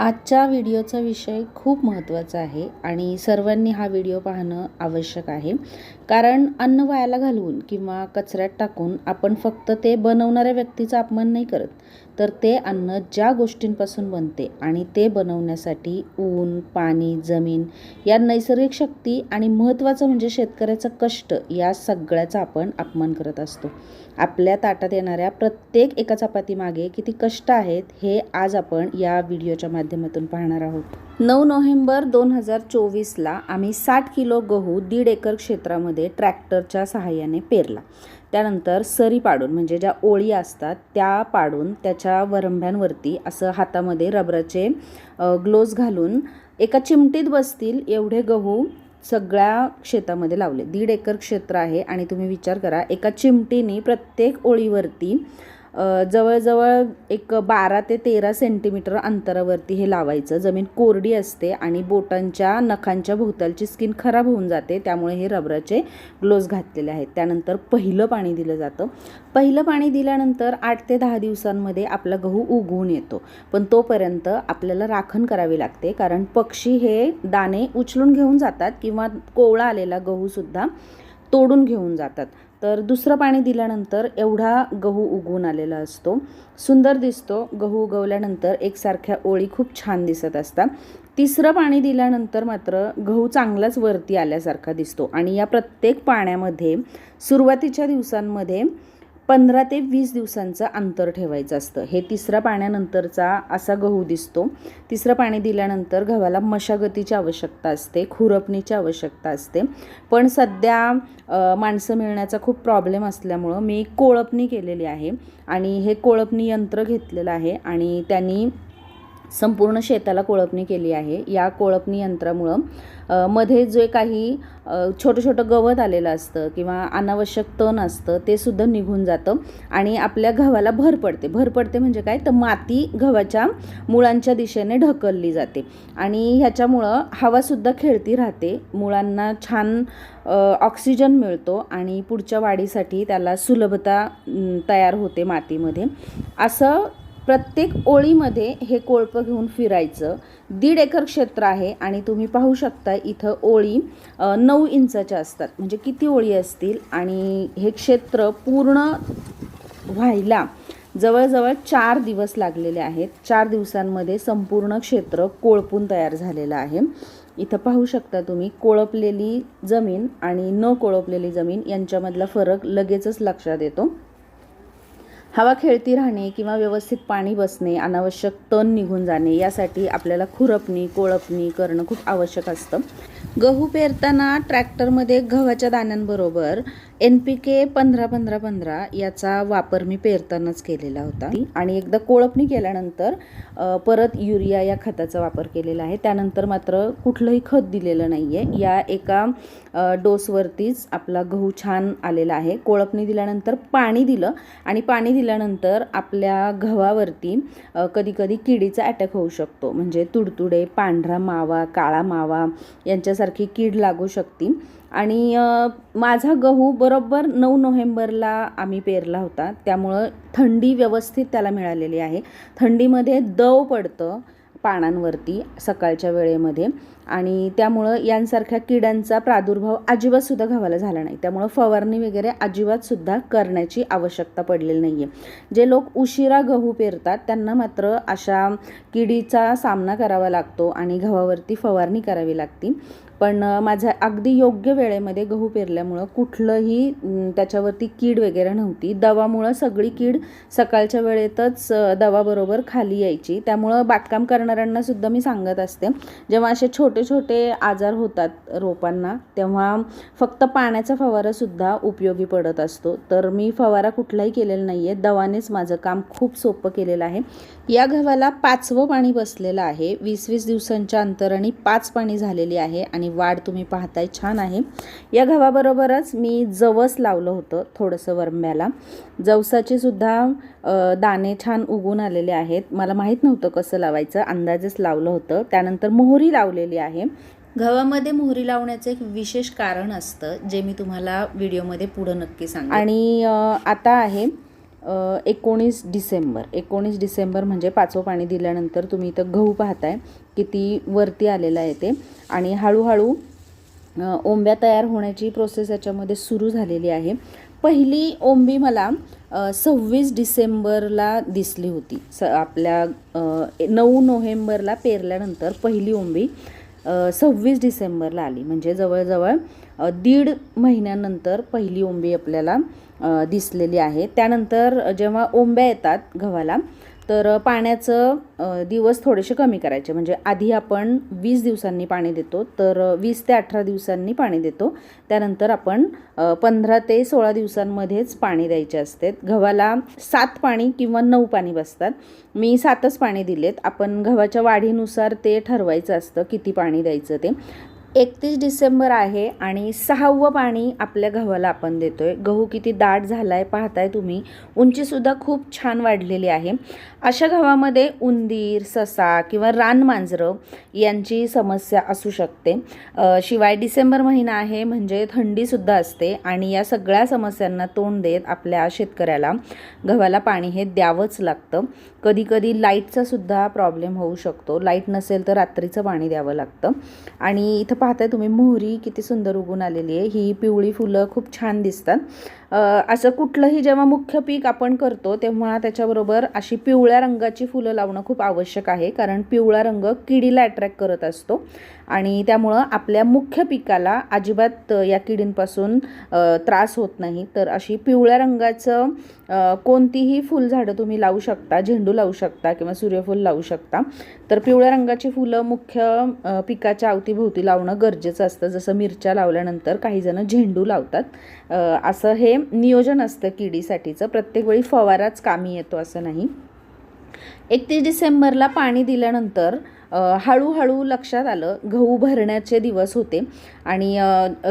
आजच्या व्हिडिओचा विषय खूप महत्त्वाचा आहे आणि सर्वांनी हा व्हिडिओ पाहणं आवश्यक आहे. कारण अन्न वायाला घालवून किंवा कचऱ्यात टाकून आपण फक्त ते बनवणाऱ्या व्यक्तीचा अपमान नाही करत. तर ते अन्न ज्या गोष्टींपासून बनते आणि ते बनवण्यासाठी ऊन पाणी जमीन या नैसर्गिक शक्ती आणि महत्त्वाचं म्हणजे शेतकऱ्याचं कष्ट या सगळ्याचा आपण अपमान करत असतो. आपल्या ताटात येणाऱ्या प्रत्येक एका चपातीमागे किती कष्ट आहेत हे आज आपण या व्हिडिओच्या माध्यमातून पाहणार आहोत. नऊ नोव्हेंबर दोन हजार चोवीसला आम्ही साठ किलो गहू दीड एकर क्षेत्रामध्ये ट्रॅक्टरच्या सहाय्याने पेरला. त्यानंतर सरी पाडून म्हणजे ज्या ओळी असतात त्या पाडून त्याच्या वरंभ्यांवरती असं हातामध्ये रबराचे ग्लोव्ज घालून एका चिमटीत बसतील एवढे गहू सगळ्या शेतामध्ये लावले. दीड एकर क्षेत्र आहे आणि तुम्ही विचार करा एका चिमटीने प्रत्येक ओळीवरती जवळजवळ एक बारा ते तेरा सेंटीमीटर अंतरावरती हे लावायचं. जमीन कोरडी असते आणि बोटांच्या नखांच्या भोवतालची स्किन खराब होऊन जाते. त्यामुळे हे रबराचे ग्लोव्ज घातलेले आहेत. त्यानंतर पहिलं पाणी दिलं जातं. पहिलं पाणी दिल्यानंतर आठ ते दहा दिवसांमध्ये आपला गहू उगवून येतो. पण तोपर्यंत आपल्याला राखण करावी लागते. कारण पक्षी हे दाणे उचलून घेऊन जातात किंवा कोवळा आलेला गहूसुद्धा तोडून घेऊन जातात. तर दुसरं पाणी दिल्यानंतर एवढा गहू उगवून आलेला असतो. सुंदर दिसतो. गहू उगवल्यानंतर एकसारख्या ओळी खूप छान दिसत असतात. तिसरं पाणी दिल्यानंतर मात्र गहू चांगलाच वरती आल्यासारखा दिसतो. आणि या प्रत्येक पाण्यामध्ये सुरुवातीच्या दिवसांमध्ये पंधरा ते वीस दिवसांचं अंतर ठेवायचं असतं. हे तिसऱ्या पाण्यानंतरचा असा गहू दिसतो. तिसरं पाणी दिल्यानंतर गव्हाला मशागतीची आवश्यकता असते खुरपणीची आवश्यकता असते. पण सध्या माणसं मिळण्याचा खूप प्रॉब्लेम असल्यामुळं मी कोळपणी केलेली आहे आणि हे कोळपणी यंत्र घेतलेलं आहे आणि त्यांनी संपूर्ण शेताला कोळपणी केली आहे. या कोळपणी यंत्रामुळं मध्ये जे काही छोटं छोटं गवत आलेलं असतं किंवा अनावश्यक तण असतं ते सुद्धा निघून जातं आणि आपल्या गव्हाला भर पडते. भर पडते म्हणजे काय? तर माती गव्हाच्या मुळांच्या दिशेने ढकलली जाते आणि ह्याच्यामुळं हवासुद्धा खेळती राहते. मुळांना छान ऑक्सिजन मिळतो आणि पुढच्या वाढीसाठी त्याला सुलभता तयार होते मातीमध्ये. असं प्रत्येक ओळीमध्ये हे कोळपं घेऊन फिरायचं. दीड एकर क्षेत्र आहे आणि तुम्ही पाहू शकता इथं ओळी नऊ इंचाच्या असतात. म्हणजे किती ओळी असतील? आणि हे क्षेत्र पूर्ण व्हायला जवळजवळ चार दिवस लागलेले आहेत. चार दिवसांमध्ये संपूर्ण क्षेत्र कोळपून तयार झालेलं आहे. इथं पाहू शकता तुम्ही कोळपलेली जमीन आणि न कोळपलेली जमीन यांच्यामधला फरक लगेचच लक्षात येतो. हवा खेळती राहणे किंवा व्यवस्थित पाणी बसणे अनावश्यक तण निघून जाणे यासाठी आपल्याला खुरपणी कोळपणी करणं खूप आवश्यक असतं. गहू पेरताना ट्रॅक्टरमध्ये गव्हाच्या दाण्यांबरोबर एन पी के पंधरा पंधरा पंधरा याचा वापर मी पेरतानाच केलेला होता. आणि एकदा कोळपणी केल्यानंतर परत युरिया या खताचा वापर केलेला आहे. त्यानंतर मात्र कुठलंही खत दिलेलं नाही आहे या एका डोसवरतीच आपला गहू छान आलेला आहे. कोळपणी दिल्यानंतर पाणी दिलं आणि पाणी दिल्यानंतर आपल्या गव्हावरती कधी कधी किडीचा अटॅक होऊ शकतो. म्हणजे तुडतुडे पांढरा मावा काळा मावा यांच्यासारखी कीड लागू शकते. आणि माझा गहू बरोबर नऊ नोव्हेंबरला आम्ही पेरला होता. त्यामुळं थंडी व्यवस्थित त्याला मिळालेली आहे. थंडीमध्ये दव पडतं पानांवरती सकाळच्या वेळेमध्ये आणि त्यामुळं यांसारख्या किड्यांचा प्रादुर्भाव अजिबातसुद्धा गव्हाला झाला नाही. त्यामुळं फवारणी वगैरे अजिबातसुद्धा करण्याची आवश्यकता पडलेली नाही आहे जे लोक उशिरा गहू पेरतात त्यांना मात्र अशा किडीचा सामना करावा लागतो आणि गव्हावरती फवारणी करावी लागते. पण माझा माझ्या अगदी योग्य वेळेमध्ये गहू पेरल्यामुळं कुठलंही त्याच्यावरती कीड वगैरे नव्हती. दवामुळं सगळी कीड सकाळच्या वेळेतच दवाबरोबर खाली यायची. त्यामुळं बागकाम करणाऱ्यांना सुद्धा मी सांगत असते जेव्हा असे छोटे छोटे आजार होतात रोपांना तेव्हा फक्त पाण्याचा फवारासुद्धा उपयोगी पडत असतो. तर मी फवारा कुठलाही केलेला नाही आहे दवानेच माझं काम खूप सोपं केलेलं आहे. या गव्हाला पाचवं पाणी बसलेलं आहे. वीस वीस दिवसांच्या अंतराने पाच पाणी झालेली आहे आणि वाढ तुम्ही पाहताय छान आहे. या गव्हाबरोबरच मी जवस लावलं होतं थोडंसं वरंब्याला जवसाचे सुद्धा दाणे छान उगून आलेले आहेत. मला माहीत नव्हतं कसं लावायचं. अंदाजेच लावलं होतं. त्यानंतर मोहरी लावलेली आहे. गव्हामध्ये मोहरी लावण्याचं एक विशेष कारण असतं जे मी तुम्हाला व्हिडिओमध्ये पुढं नक्की सांग आणि आता आहे एकोणीस डिसेंबर. एकोणीस डिसेंबर म्हणजे पाचवं पाणी दिल्यानंतर तुम्ही इथं गहू पाहताय किती वरती आलेला आहे ते. आणि हळूहळू ओंब्या तयार होण्याची प्रोसेस याच्यामध्ये सुरू झालेली आहे. पहिली ओंबी मला सव्वीस डिसेंबरला दिसली होती. स आपल्या नऊ नोव्हेंबरला पेरल्यानंतर पहिली ओंबी सव्वीस डिसेंबरला आली. म्हणजे जवळजवळ दीड महिन्यानंतर पहिली ओंबी आपल्याला दिसलेली आहे. त्यानंतर जेव्हा ओंब्या येतात गव्हाला तर पाण्याचं दिवस थोडेसे कमी करायचे. म्हणजे आधी आपण वीस दिवसांनी पाणी देतो तर वीस ते अठरा दिवसांनी पाणी देतो. त्यानंतर आपण पंधरा ते सोळा दिवसांमध्येच पाणी द्यायचे असते. गव्हाला सात पाणी किंवा नऊ पाणी बसतात. मी सातच पाणी दिलेत. आपण गव्हाच्या वाढीनुसार ते ठरवायचं असतं किती पाणी द्यायचं ते. एकतीस डिसेंबर आहे आणि सहावं पाणी आपल्या गव्हाला आपण देतो आहे गहू किती दाट झाला आहे पाहताय तुम्ही. उंचीसुद्धा खूप छान वाढलेली आहे. अशा गव्हामध्ये उंदीर ससा किंवा रानमांजरं यांची समस्या असू शकते. शिवाय डिसेंबर महिना आहे म्हणजे थंडीसुद्धा असते आणि या सगळ्या समस्यांना तोंड देत आपल्या शेतकऱ्याला गव्हाला पाणी हे द्यावंच लागतं. कधीकधी लाईटचासुद्धा प्रॉब्लेम होऊ शकतो. लाइट नसेल तर रात्रीचं पाणी द्यावं लागतं. आणि इथं पाहताय तुम्ही मोहरी किती सुंदर उगून आलेली आहे. ही पिवळी फुलं खूप छान दिसतात. असं कुठलंही जेव्हा मुख्य पीक आपण करतो तेव्हा त्याच्याबरोबर अशी पिवळ्या रंगाची फुलं लावणं खूप आवश्यक आहे. कारण पिवळा रंग किडीला अट्रॅक्ट करत असतो. आणि त्यामुळं आपल्या मुख्य पिकाला अजिबात या किडींपासून त्रास होत नाही. तर अशी पिवळ्या रंगाचं कोणतीही फुलझाडं तुम्ही लावू शकता झेंडू लावू शकता किंवा सूर्यफूल लावू शकता तर पिवळ्या रंगाची फुलं मुख्य पिकाच्या अवतीभोवती लावणं गरजेचं असतं. जसं मिरच्या लावल्यानंतर काही जण झेंडू लावतात. असं हे नियोजन असतं किडीसाठीचं. प्रत्येक वेळी फवाराच कामी येतो असं नाही. एकतीस डिसेंबरला पाणी दिल्यानंतर हळूहळू लक्षात आलं गहू भरण्याचे दिवस होते आणि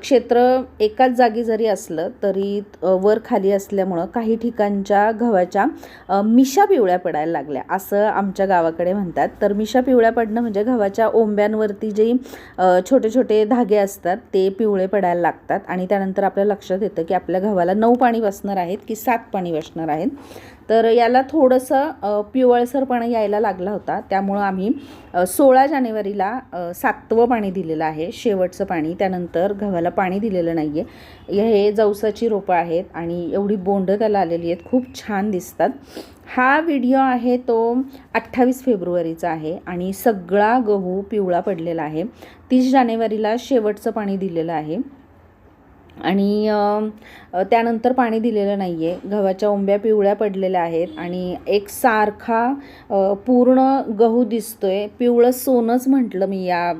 क्षेत्र एकाच जागी जरी असलं तरी वर खाली असल्यामुळं काही ठिकाणच्या गव्हाच्या मिशा पिवळ्या पडायला लागल्या. असं आमच्या गावाकडे म्हणतात. तर मिशा पिवळ्या पडणं म्हणजे गव्हाच्या ओंब्यांवरती जे छोटे छोटे धागे असतात ते पिवळे पडायला लागतात आणि त्यानंतर आपल्या लक्षात येतं की आपल्या गव्हाला नऊ पाणी बसणार आहेत की सात पाणी बसणार आहेत. तर याला थोडंसं पिवळसरपणा यायला लागला होता. त्यामुळं आम्ही सोळा जानेवारीला सातवं पाणी दिलेलं आहे. शेवटचं पाणी. त्यानंतर गव्हाला पाणी दिलेलं नाही आहे हे जवसाची रोपं आहेत आणि एवढी बोंड त्याला आलेली आहेत. खूप छान दिसतात. हा व्हिडिओ आहे तो अठ्ठावीस फेब्रुवारीचा आहे आणि सगळा गहू पिवळा पडलेला आहे. तीस जानेवारीला शेवटचं पाणी दिलेलं आहे. आणि त्यानंतर पाणी दिलेलं नाही आहे गव्हाच्या ओंब्या पिवळ्या पडलेल्या आहेत आणि एक सारखा पूर्ण गहू दिसतो आहे पिवळं सोनंच म्हटलं मी या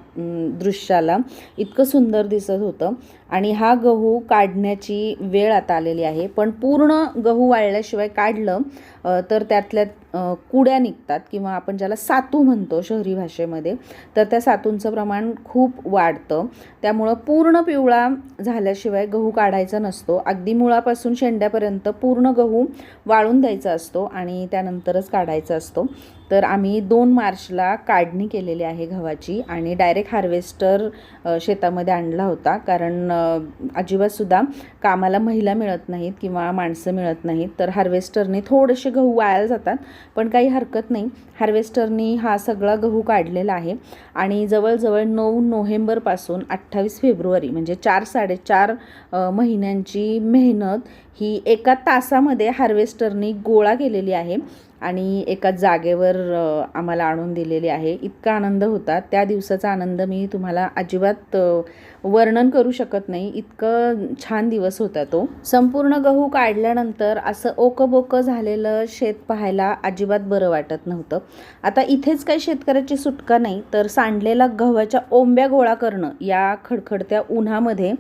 दृश्याला. इतकं सुंदर दिसत होतं. आणि हा गहू काढण्याची वेळ आता आलेली आहे. पण पूर्ण गहू वाळल्याशिवाय काढलं तर त्यातल्या कुड्या निघतात किंवा आपण ज्याला सातू म्हणतो शहरी भाषेमध्ये तर त्या सातूंचं प्रमाण खूप वाढतं. त्यामुळं पूर्ण पिवळा झाल्याशिवाय गहू काढायचा नसतो. अगदी मुळापासून शेंड्यापर्यंत पूर्ण गहू वाळून द्यायचा असतो आणि त्यानंतरच काढायचा असतो. तर आम्ही दोन मार्चला काढणी केलेली आहे गव्हाची आणि डायरेक्ट हार्वेस्टर शेतामध्ये आणला होता. कारण अजिबातसुद्धा कामाला महिला मिळत नाहीत किंवा माणसं मिळत नाहीत. तर हार्वेस्टरने थोडेसे गहू वायाला जातात पण काही हरकत नाही. हार्वेस्टरनी हा सगळा गहू काढलेला आहे आणि जवळजवळ नऊ नोव्हेंबरपासून अठ्ठावीस फेब्रुवारी म्हणजे चार साडेचार महिन्यांची मेहनत ही एका तासामध्ये हार्वेस्टरनी गोळा केलेली आहे. आणि एका जागेवर आम्हाला आणून दिलेली आहे. इतका आनंद होता. त्या दिवसाचा आनंद मी तुम्हाला अजिबात वर्णन करू शकत नाही. इतकं छान दिवस होता तो. संपूर्ण गहू काढल्यानंतर असं ओकबोकं झालेलं शेत पाहायला अजिबात बरं वाटत नव्हतं. आता इथेच काही शेतकऱ्याची सुटका नाही तर सांडलेला गव्हाच्या ओंब्या गोळा करणं या खडखडत्या उन्हामध्ये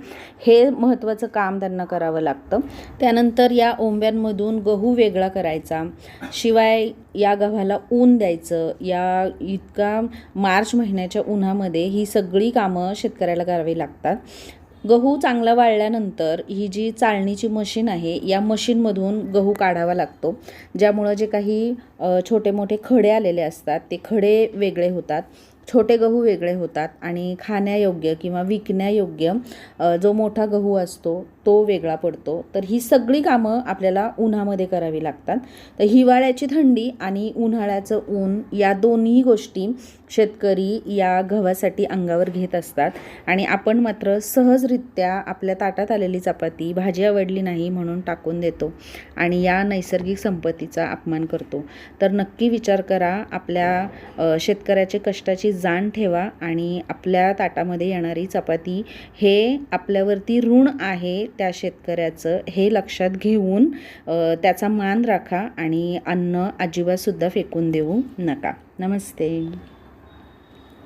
हे महत्त्वाचं काम त्यांना करावं लागतं. त्यानंतर या ओंब्यांमधून गहू वेगळा करायचा. शिवाय या गव्हाला ऊन द्यायचं. या इतका मार्च महिन्याच्या उन्हामध्ये ही सगळी कामं शेतकऱ्याला करावी लागतात. गहू चांगला वाळल्यानंतर ही जी चाळणीची मशीन आहे या मशीनमधून गहू काढावा लागतो. ज्यामुळं जे काही छोटे मोठे खडे आलेले असतात ते खडे वेगळे होतात छोटे गहू वेगळे होतात आणि खाण्यायोग्य किंवा विकण्यायोग्य जो मोठा गहू असतो तो वेगळा पडतो. तर ही सगळी कामं आपल्याला उन्हामध्ये करावी लागतात. तर हिवाळ्याची थंडी आणि उन्हाळ्याचं ऊन या दोन्ही गोष्टी शेतकरी या गव्हासाठी अंगावर घेत असतात. आणि आपण मात्र सहजरित्या आपल्या ताटात आलेली चपाती भाजी आवडली नाही म्हणून टाकून देतो आणि या नैसर्गिक संपत्तीचा अपमान करतो. तर नक्की विचार करा आपल्या शेतकऱ्याचे कष्टाची जाण ठेवा आणि आपल्या ताटामध्ये येणारी चपाती हे आपल्यावरती ऋण आहे त्या शेतकऱ्याचं हे लक्षात घेऊन त्याचा मान राखा आणि अन्न अजिबातसुद्धा फेकून देऊ नका. नमस्ते.